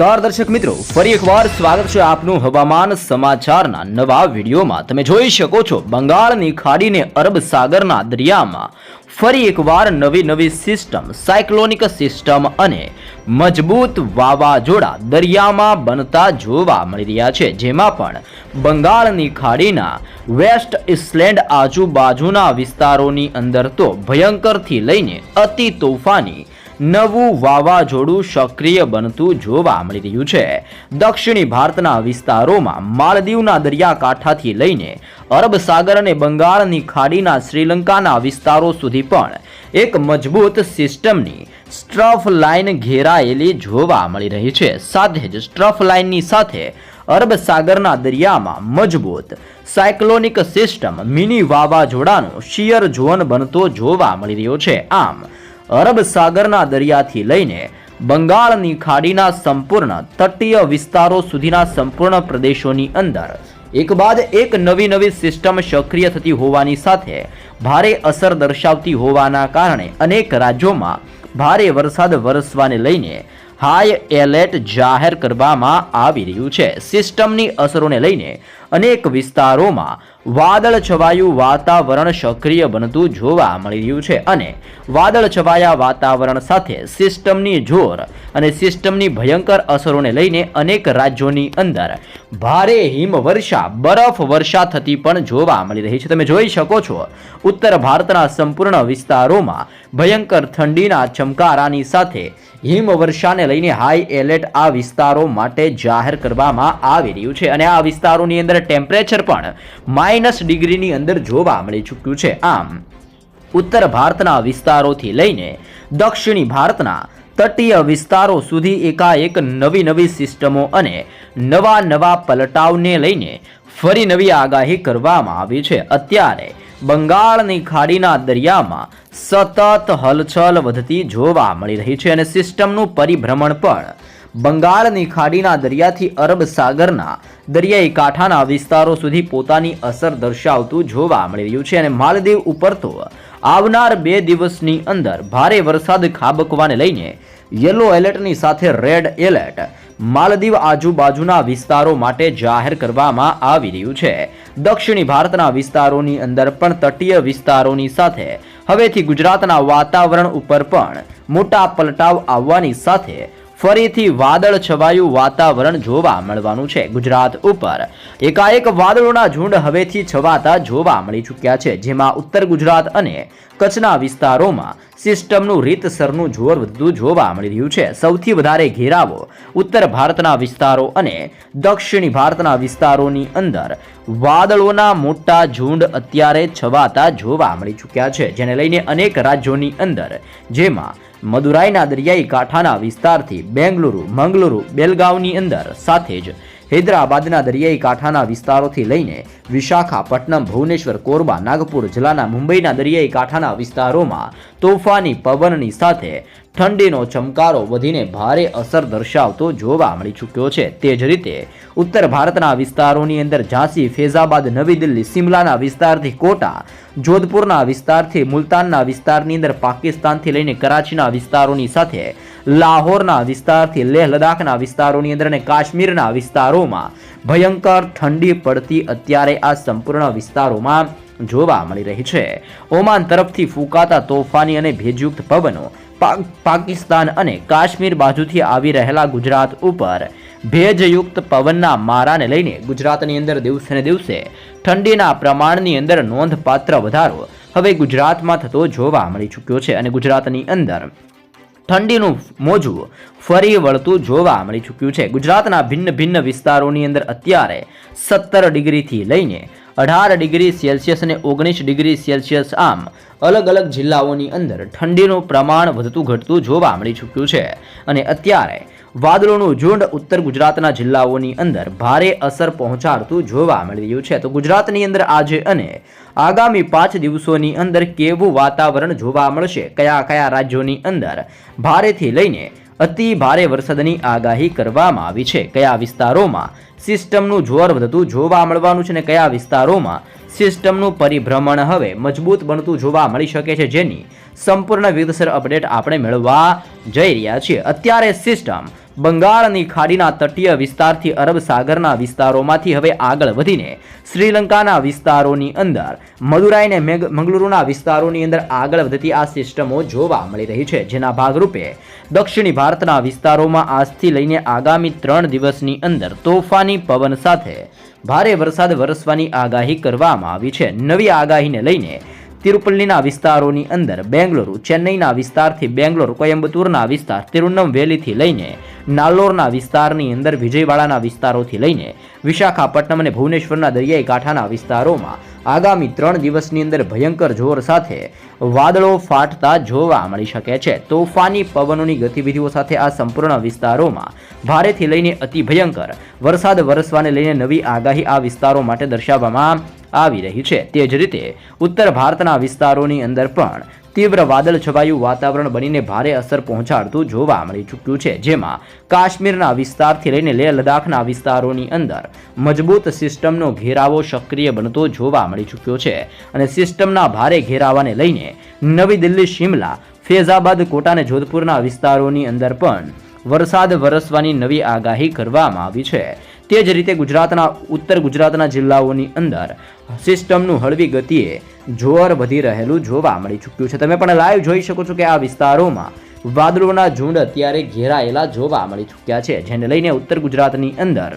નમસ્કાર દર્શક મિત્રો, ફરી એકવાર સ્વાગત છે આપનું હવામાન સમાચારના નવા વિડીયોમાં. તમે જોઈ શકો છો, બંગાળની ખાડીને અરબ સાગરના દરિયામાં ફરી એકવાર નવી નવી સિસ્ટમ, સાયક્લોનિક સિસ્ટમ અને મજબૂત વાવાઝોડા દરિયામાં બનતા જોવા મળી રહ્યા છે, જેમાં પણ બંગાળની ખાડીના વેસ્ટ ઇસ્લેન્ડ આજુબાજુના વિસ્તારોની અંદર તો ભયંકરથી લઈને અતિ તોફાની નવું વાવાઝોડું સક્રિય બનતું જોવા મળી રહ્યું છે. દક્ષિણી ભારતના વિસ્તારોમાં માલદીવના દરિયાકાંઠાથી લઈને અરબ સાગર અને બંગાળની ખાડીના શ્રીલંકાના વિસ્તારો સુધી પણ એક મજબૂત સિસ્ટમની સ્ટ્રફ લાઇન ઘેરાયેલી જોવા મળી રહી છે. સાથે જ સ્ટ્રફ લાઇનની સાથે અરબ સાગરના દરિયામાં મજબૂત સાયક્લોનિક સિસ્ટમ મિની વાવાઝોડાનો શિયર ઝોન બનતો જોવા મળી રહ્યો છે. આમ અરબ સાગરના દરિયાથી લઈને બંગાળની ખાડીના સંપૂર્ણ તટીય વિસ્તારો સુધીના સંપૂર્ણ પ્રદેશોની અંદર. એક બાદ એક નવી નવી સિસ્ટમ સક્રિય થતી હોવાની સાથે ભારે અસર દર્શાવતી હોવાના કારણે અનેક રાજ્યોમાં ભારે વરસાદ વરસવાને લઈને હાઈ એલર્ટ જાહેર કરવામાં આવી રહ્યું છે. સિસ્ટમની અસરોને લઈને અનેક વિસ્તારોમાં વાદળ છવાયું વાતાવરણ સક્રિય બનતું જોવા મળી રહ્યું છે અને વાદળ છવાયા વાતાવરણ સાથે સિસ્ટમની જોર અને સિસ્ટમની ભયંકર અસરોને લઈને અનેક રાજ્યોની અંદર ભારે હિમવર્ષા, બરફ વર્ષા થતી પણ જોવા મળી રહી છે. તમે જોઈ શકો છો, ઉત્તર ભારતના સંપૂર્ણ વિસ્તારોમાં ભયંકર ઠંડીના ચમકારાની સાથે હિમવર્ષાને લઈને હાઈ એલર્ટ આ વિસ્તારો માટે જાહેર કરવામાં આવી રહ્યું છે. અને આ વિસ્તારોની અંદર ટેમ્પરેચર પણ માઇનસ ડિગ્રીની અંદર જોવા મળી ચૂક્યું છે. આમ, ઉત્તર ભારતના વિસ્તારોથી લઈને દક્ષિણી ભારતના તટીય વિસ્તારો સુધી એકાએક નવી નવી સિસ્ટમો અને નવા નવા પલટાવને લઈને ફરી નવી આગાહી કરવામાં આવી છે. અત્યારે બંગાળની ખાડીના દરિયામાં સતત હલચલ વધતી જોવા મળી રહી છે અને સિસ્ટમનું પરિભ્રમણ પણ બંગાળની ખાડીના દરિયાથી અરબ સાગરના દરિયાઈ કાંઠાના વિસ્તારો સુધી પોતાની અસર દર્શાવતું જોવા મળી રહ્યું છે અને માલદીવ ઉપર તો આવનાર બે દિવસની અંદર ભારે વરસાદ ખાબકવાને લઈને યલો એલર્ટની સાથે રેડ એલર્ટ માલદીવ આજુબાજુના વિસ્તારો માટે જાહેર કરવામાં આવી રહ્યું છે. દક્ષિણી ભારતના વિસ્તારોની અંદર પણ તટીય વિસ્તારોની સાથે હવેથી ગુજરાતના વાતાવરણ ઉપર પણ મોટા પલટાવ આવવાની સાથે ફરીથી વાદળ છવાયું વાતાવરણ જોવા મળવાનું છે ગુજરાત ઉપર. એકાએક વાદળોના ઝુંડ હવેથી છવાતા જોવા મળી ચૂક્યા છે, જેમાં ઉત્તર ગુજરાત અને કચ્છના વિસ્તારોમાં સિસ્ટમનું રીતસરનું જોર વધતું જોવા મળી રહ્યું છે. સૌથી વધારે ઘેરાવો ઉત્તર ભારતના વિસ્તારો અને દક્ષિણ ભારતના વિસ્તારોની અંદર વાદળોના મોટા ઝુંડ અત્યારે છવાતા જોવા મળી ચૂક્યા છે, જેને લઈને અનેક રાજ્યોની અંદર જેમાં મદુરાઈના દરિયાઈ કાંઠાના વિસ્તારથી બેંગલુરુ, મંગલુરુ, બેલગાવની અંદર સાથે જ હૈદરાબાદના દરિયાઈ કાંઠાના વિસ્તારોથી લઈને વિશાખાપટ્ટનમ, ભુવનેશ્વર, કોરબા, નાગપુર જિલ્લાના મુંબઈના દરિયાઈ કાંઠાના વિસ્તારોમાં તોફાની પવનની સાથે ઠંડીનો ચમકારો વધીને ભારે અસર દર્શાવતો જોવા મળી ચૂક્યો છે. તે જ રીતે ઉત્તર ભારતના વિસ્તારોની અંદર ઝાંસી, ફૈઝાબાદ, નવી દિલ્હી, સિમલાના વિસ્તારથી કોટા, જોધપુરના વિસ્તારથી મુલતાનના વિસ્તારની અંદર પાકિસ્તાનથી લઈને કરાચીના વિસ્તારોની સાથે, લાહોરના વિસ્તારથી લેહ લદાખના વિસ્તારોની અંદર અને કાશ્મીરના વિસ્તારોમાં ભયંકર ઠંડી પડતી અત્યારે આ સંપૂર્ણ વિસ્તારોમાં જોવા મળી રહી છે. ઓમાન તરફથી ફૂંકાતા તોફાની અને ભેજયુક્ત પવનો પાકિસ્તાન અને કાશ્મીર બાજુથી આવી રહેલા ગુજરાત ઉપર ભેજયુક્ત પવનના મારાને લઈને ગુજરાતની અંદર દિવસે ને દિવસે ઠંડીના પ્રમાણની અંદર નોંધપાત્ર વધારો હવે ગુજરાતમાં થતો જોવા મળી ચૂક્યો છે. અને ગુજરાતની અંદર ઠંડીનું મોજું ફરી વળતું જોવા મળી ચૂક્યું છે. ગુજરાતના ભિન્ન ભિન્ન વિસ્તારોની અંદર અત્યારે સત્તર ડિગ્રીથી લઈને અઢાર ડિગ્રી સેલ્સિયસ અને ઓગણીસ ડિગ્રી સેલ્સિયસ આમ અલગ અલગ જિલ્લાઓની અંદર ઠંડીનું પ્રમાણ વધતું ઘટતું જોવા મળી ચૂક્યું છે. અને અત્યારે વાદળોનું ઝુંડ ઉત્તર ગુજરાતના જિલ્લાઓની અંદર ભારે અસર પહોંચાડતું જોવા મળી રહ્યું છે. તો ગુજરાતની અંદર આજે અને આગામી પાંચ દિવસોની અંદર કેવું વાતાવરણ જોવા મળશે? કયા કયા રાજ્યોની અંદર ભારેથી લઈને અતિ ભારે વરસાદની આગાહી કરવામાં આવી છે. કયા વિસ્તારોમાં સિસ્ટમનું જોર વધતું જોવા મળવાનું છે અને કયા વિસ્તારોમાં સિસ્ટમનું પરિભ્રમણ હવે મજબૂત બનતું જોવા મળી શકે છે જેની સંપૂર્ણ વિગતસર અપડેટ આપણે મેળવવા જઈ રહ્યા છીએ. અત્યારે સિસ્ટમ બંગાળની ખાડીના તટીય વિસ્તારથી અરબ સાગરના વિસ્તારોમાંથી હવે આગળ વધીને શ્રીલંકાના વિસ્તારોની અંદર મદુરાઈ અને મેગ મંગલુરુના વિસ્તારોની અંદર આગળ વધતી આ સિસ્ટમો જોવા મળી રહી છે, જેના ભાગરૂપે દક્ષિણી ભારતના વિસ્તારોમાં આજથી લઈને આગામી ત્રણ દિવસની અંદર તોફાની પવન સાથે ભારે વરસાદ વરસવાની આગાહી કરવામાં આવી છે. નવી આગાહીને લઈને તિરુપલ્લીના વિસ્તારોની અંદર બેંગલુરુ, ચેન્નઈના વિસ્તારથી બેંગ્લોર કોયમ્બતુરના વિસ્તાર તિરુનમવેલીથી લઈને નાલ્લોરના વિસ્તારની અંદર વિજયવાડાના વિસ્તારોથી લઈને વિશાખાપટ્ટનમ અને ભુવનેશ્વરના દરિયાઈ કાંઠાના વિસ્તારોમાં આગામી ત્રણ દિવસની અંદર ભયંકર જોર સાથે વાદળો ફાટતા જોવા મળી શકે છે. તોફાની પવનોની ગતિવિધિઓ સાથે આ સંપૂર્ણ વિસ્તારોમાં ભારેથી લઈને અતિ ભયંકર વરસાદ વરસવાને લઈને નવી આગાહી આ વિસ્તારો માટે દર્શાવવામાં આવી રહી છે. તે જ રીતે ઉત્તર ભારતના વિસ્તારોની અંદર પણ તીવ્ર વાદળ છવાયું વાતાવરણ બનીને ભારે અસર પહોંચાડતું જોવા મળી ચૂક્યું છે, જેમાં કાશ્મીરના વિસ્તારથી લઈને લેહ લદ્દાખના વિસ્તારોની અંદર મજબૂત સિસ્ટમનો ઘેરાવો સક્રિય બનતો જોવા મળી ચૂક્યો છે અને સિસ્ટમના ભારે ઘેરાવાને લઈને નવી દિલ્હી, શિમલા, ફેઝાબાદ, કોટા અને જોધપુરના વિસ્તારોની અંદર પણ વરસાદ વરસવાની નવી આગાહી કરવામાં આવી છે. તે જ રીતે ગુજરાતના, ઉત્તર ગુજરાતના જિલ્લાઓની અંદર સિસ્ટમનું હળવી ગતિએ જોર વધી રહેલું જોવા મળી ચૂક્યું છે. તમે પણ લાઈવ જોઈ શકો છો કે આ વિસ્તારોમાં વાદળોના ઝુંડ અત્યારે ઘેરાયેલા જોવા મળી ચૂક્યા છે, જેને લઈને ઉત્તર ગુજરાતની અંદર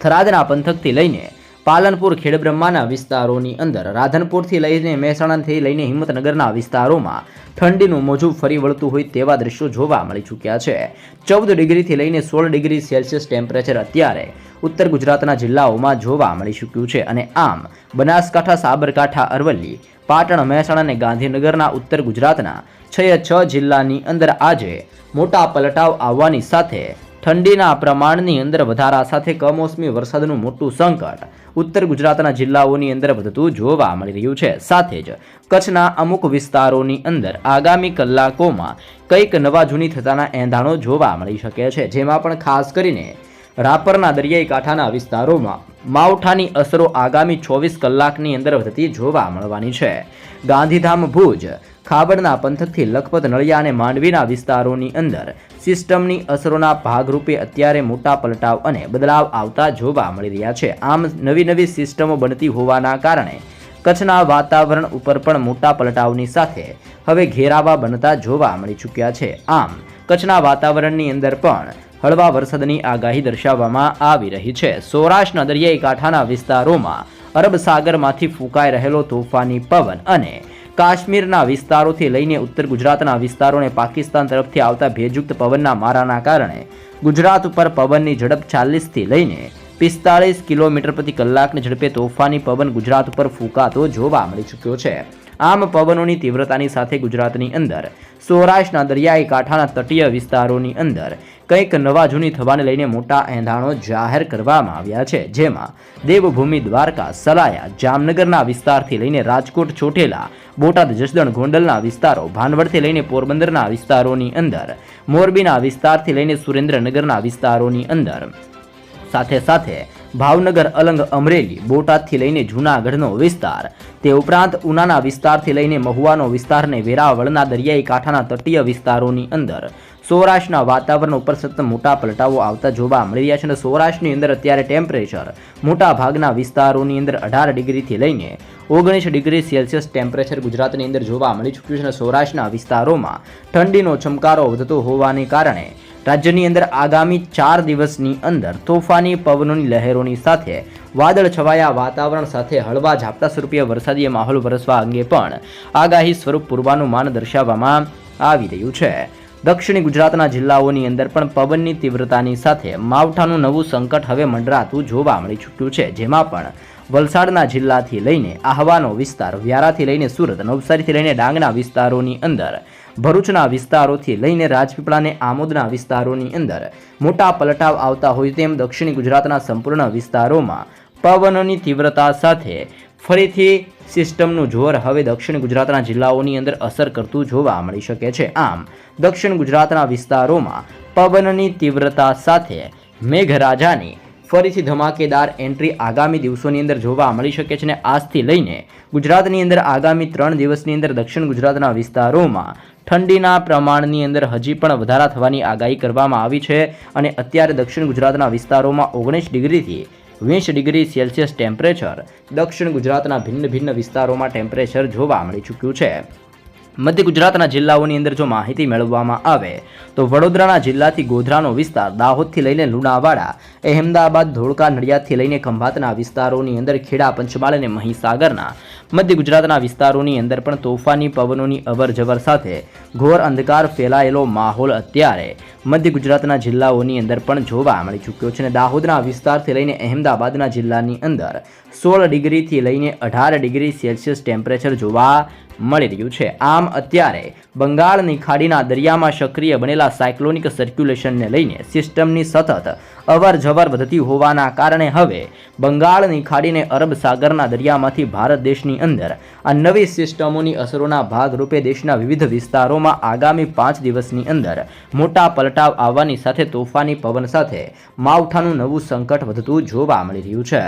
થરાદના પંથકથી લઈને પાલનપુર ખેડબ્રહ્માના વિસ્તારોની અંદર રાધનપુરથી લઈને મહેસાણાથી લઈને હિંમતનગરના વિસ્તારોમાં ઠંડીનું મોજું ફરી વળતું હોય તેવા દ્રશ્યો જોવા મળી ચૂક્યા છે. ચૌદ ડિગ્રીથી લઈને સોળ ડિગ્રી સેલ્સિયસ ટેમ્પરેચર અત્યારે ઉત્તર ગુજરાતના જિલ્લાઓમાં જોવા મળી ચૂક્યું છે અને આમ બનાસકાંઠા, સાબરકાંઠા, અરવલ્લી, પાટણ, મહેસાણા અને ગાંધીનગરના ઉત્તર ગુજરાતના છ છ જિલ્લાની અંદર આજે મોટા પલટાવ આવવાની સાથે ઠંડીના પ્રમાણની અંદર વધારા સાથે કમોસમી વરસાદનું મોટું સંકટ ઉત્તર ગુજરાતના જિલ્લાઓની અંદર વધતું જોવા મળી રહ્યું છે. સાથે જ કચ્છના અમુક વિસ્તારોની અંદર આગામી કલાકોમાં કંઈક નવા જૂની થતાના એંધાણો જોવા મળી શકે છે, જેમાં પણ ખાસ કરીને રાપરના દરિયાઈ કાંઠાના વિસ્તારોમાં માવઠાની અસરો આગામી ચોવીસ કલાકની અંદર વધતી જોવા મળવાની છે. ગાંધીધામ, ભુજ ખાબડના પંથકથી લખપત, નળિયા અને માંડવીના વિસ્તારોની અંદર સિસ્ટમની અસરોના ભાગરૂપે અત્યારે મોટા પલટાવ અને બદલાવ આવતા જોવા મળી રહ્યા છે. આમ નવી નવી સિસ્ટમો બનતી હોવાના કારણે કચ્છના વાતાવરણ ઉપર પણ મોટા પલટાવની સાથે હવે ઘેરાવા બનતા જોવા મળી ચૂક્યા છે. આમ કચ્છના વાતાવરણની અંદર પણ હળવા વરસાદની આગાહી દર્શાવવામાં આવી રહી છે. સૌરાષ્ટ્રના દરિયાઈ કાંઠાના વિસ્તારોમાં અરબ ફૂંકાઈ રહેલો તોફાની પવન અને કાશ્મીરના વિસ્તારોથી લઈને ઉત્તર ગુજરાતના વિસ્તારોને પાકિસ્તાન તરફથી આવતા ભેજયુક્ત પવનના મારાના કારણે ગુજરાત ઉપર પવનની ઝડપ ચાલીસથી લઈને પિસ્તાળીસ કિલોમીટર પ્રતિ કલાકની ઝડપે તોફાની પવન ગુજરાત ઉપર ફૂંકાતો જોવા મળી ચૂક્યો છે. આમ પવનોની તીવ્રતાની સાથે ગુજરાતની અંદર, સૌરાષ્ટ્રના દરિયાઈ કાંઠાના તટીય વિસ્તારોની અંદર કંઈક નવા જૂની થવાને લઈને મોટા એંધાણો જાહેર કરવામાં આવ્યા છે, જેમાં દેવભૂમિ દ્વારકા, સલાયા, જામનગરના વિસ્તારથી લઈને રાજકોટ, ચોટેલા, બોટાદ, જસદણ, ગોંડલના વિસ્તારો, ભાનવડથી લઈને પોરબંદરના વિસ્તારોની અંદર, મોરબીના વિસ્તારથી લઈને સુરેન્દ્રનગરના વિસ્તારોની અંદર. સાથે સાથે ભાવનગર, અલંગ, અમરેલી, બોટાદથી લઈને જૂનાગઢનો વિસ્તાર, તે ઉપરાંત ઉનાના વિસ્તારથી લઈને મહુવાનો વિસ્તાર અને વેરાવળના દરિયાઈ કાંઠાના તટીય વિસ્તારોની અંદર સૌરાષ્ટ્રના વાતાવરણ ઉપર સતત મોટા પલટાવો આવતા જોવા મળી રહ્યા છે અને સૌરાષ્ટ્રની અંદર અત્યારે ટેમ્પરેચર મોટા ભાગના વિસ્તારોની અંદર અઢાર ડિગ્રીથી લઈને ઓગણીસ ડિગ્રી સેલ્સિયસ ટેમ્પરેચર ગુજરાતની અંદર જોવા મળી ચૂક્યું છે અને સૌરાષ્ટ્રના વિસ્તારોમાં ઠંડીનો ચમકારો વધતો હોવાને કારણે રાજ્યની અંદર આગામી ચાર દિવસની અંદર તોફાની પવનોની લહેરોની સાથે વાદળ છવાયા વાતાવરણ સાથે હળવા ઝાપટા સ્વરૂપીય વરસાદી માહોલ વરસવા અંગે પણ આગાહી સ્વરૂપ પૂર્વાનુમાન દર્શાવવામાં આવી રહ્યું છે. દક્ષિણી ગુજરાતના જિલ્લાઓની અંદર પણ પવનની તીવ્રતાની સાથે માવઠાનું નવું સંકટ હવે મંડરાતું જોવા મળી ચૂક્યું છે, જેમાં પણ વલસાડના જિલ્લાથી લઈને આહવાનો વિસ્તાર, વ્યારાથી લઈને સુરત, નવસારીથી લઈને ડાંગના વિસ્તારોની અંદર, ભરૂચના વિસ્તારોથી લઈને રાજપીપળા અને આમોદના વિસ્તારોની અંદર મોટા પલટાવ આવતા હોય તેમ દક્ષિણ ગુજરાતના સંપૂર્ણ વિસ્તારોમાં પવનોની તીવ્રતા સાથે ફરીથી સિસ્ટમનું જોર હવે દક્ષિણ ગુજરાતના જિલ્લાઓની અંદર અસર કરતું જોવા મળી શકે છે. આમ, દક્ષિણ ગુજરાતના વિસ્તારોમાં પવનની તીવ્રતા સાથે મેઘરાજાની ફરીથી ધમાકેદાર એન્ટ્રી આગામી દિવસોની અંદર જોવા મળી શકે છે અને આજથી લઈને ગુજરાતની અંદર આગામી ત્રણ દિવસની અંદર દક્ષિણ ગુજરાતના વિસ્તારોમાં ઠંડીના પ્રમાણની અંદર હજી પણ વધારા થવાની આગાહી કરવામાં આવી છે અને અત્યારે દક્ષિણ ગુજરાતના વિસ્તારોમાં ઓગણીસ ડિગ્રીથી વીસ ડિગ્રી સેલ્સિયસ ટેમ્પરેચર દક્ષિણ ગુજરાતના ભિન્ન ભિન્ન વિસ્તારોમાં ટેમ્પરેચર જોવા મળી ચૂક્યું છે. મધ્ય ગુજરાતના જિલ્લાઓની અંદર જો માહિતી મેળવવામાં આવે, તો વડોદરાના જિલ્લાથી ગોધરાનો વિસ્તાર દાહોદથી લઈને લુણાવાડા, અહેમદાબાદ, ધોળકા, નડિયાદથી લઈને ખંભાતના વિસ્તારોની અંદર ખેડા, પંચમહાલ અને મહીસાગરના મધ્ય ગુજરાતના વિસ્તારોની અંદર પણ તોફાની પવનોની અવરજવર સાથે ઘોર અંધકાર ફેલાયેલો માહોલ અત્યારે મધ્ય ગુજરાતના જિલ્લાઓની અંદર પણ જોવા મળી ચૂક્યો છે અને દાહોદના વિસ્તારથી લઈને અહેમદાબાદના જિલ્લાની અંદર સોળ ડિગ્રીથી લઈને અઢાર ડિગ્રી સેલ્સિયસ ટેમ્પરેચર જોવા મળી રહ્યું છે. આમ અત્યારે બંગાળની ખાડીના દરિયામાં સક્રિય બનેલા સાયક્લોનિક સર્ક્યુલેશનને લઈને સિસ્ટમની સતત અવર જવર વધતી હોવાના કારણે હવે બંગાળની ખાડીને અરબ સાગરના દરિયામાંથી ભારત દેશની અંદર આ નવી સિસ્ટમોની અસરોના ભાગરૂપે દેશના વિવિધ વિસ્તારોમાં આગામી પાંચ દિવસની અંદર મોટા પલટાવ આવવાની સાથે તોફાની પવન સાથે માવઠાનું નવું સંકટ વધતું જોવા મળી રહ્યું છે.